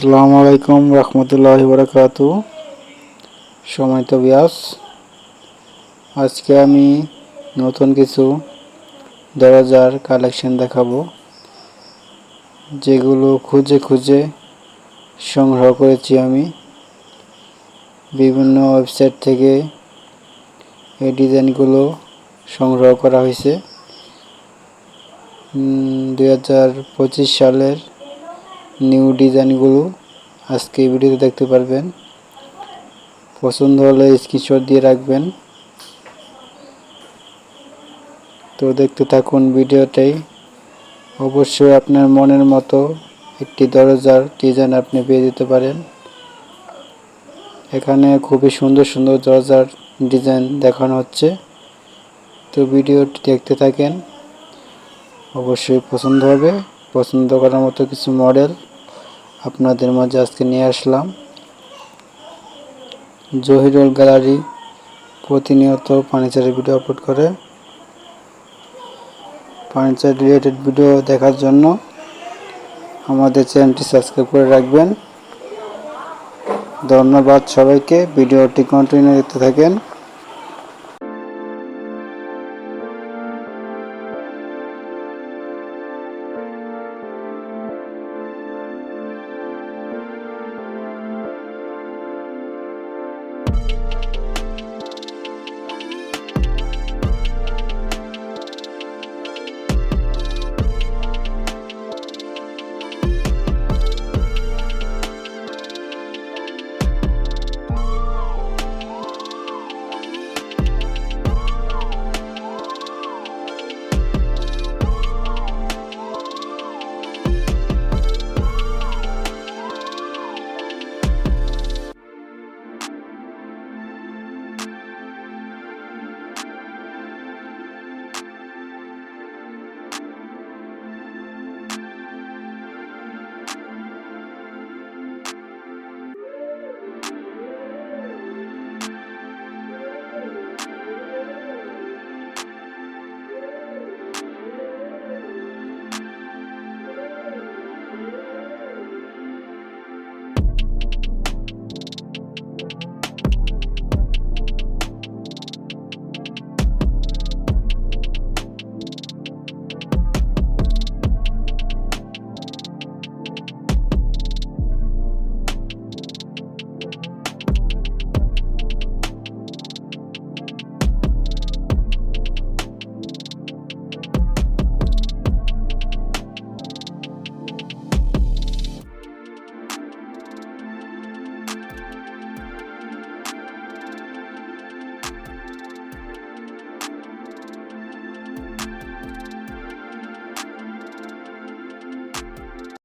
আসসালামু আলাইকুম রহমতুল্লাহ বরকাতু। সময় তো ব্যাস। আজকে আমি নতুন কিছু দরজার কালেকশন দেখাবো, যেগুলো খুঁজে খুঁজে সংগ্রহ করেছি আমি। বিভিন্ন ওয়েবসাইট থেকে এই ডিজাইনগুলো সংগ্রহ করা হয়েছে। দুই হাজার পঁচিশ সালের নিউ ডিজাইনগুলো আজকে এই ভিডিওতে দেখতে পারবেন। পছন্দ হলে স্ক্রিনশট দিয়ে রাখবেন। তো দেখতে থাকুন ভিডিওটাই অবশ্যই আপনার মনের মতো একটি দরজার ডিজাইন আপনি পেয়ে যেতে পারেন। এখানে খুবই সুন্দর সুন্দর দরজার ডিজাইন দেখানো হচ্ছে। তো ভিডিওটি দেখতে থাকেন। অবশ্যই পছন্দ হবে। পছন্দ করার মতো কিছু মডেল আপনাদের মাঝে আজকে নিয়ে আসলাম। জহিরুল গ্যালারি প্রতিনিয়ত ফার্নিচারের ভিডিও আপলোড করে। ফার্নিচার রিলেটেড ভিডিও দেখার জন্য আমাদের চ্যানেলটি সাবস্ক্রাইব করে রাখবেন। ধন্যবাদ সবাইকে। ভিডিওটি কন্টিনিউ দেখতে থাকেন।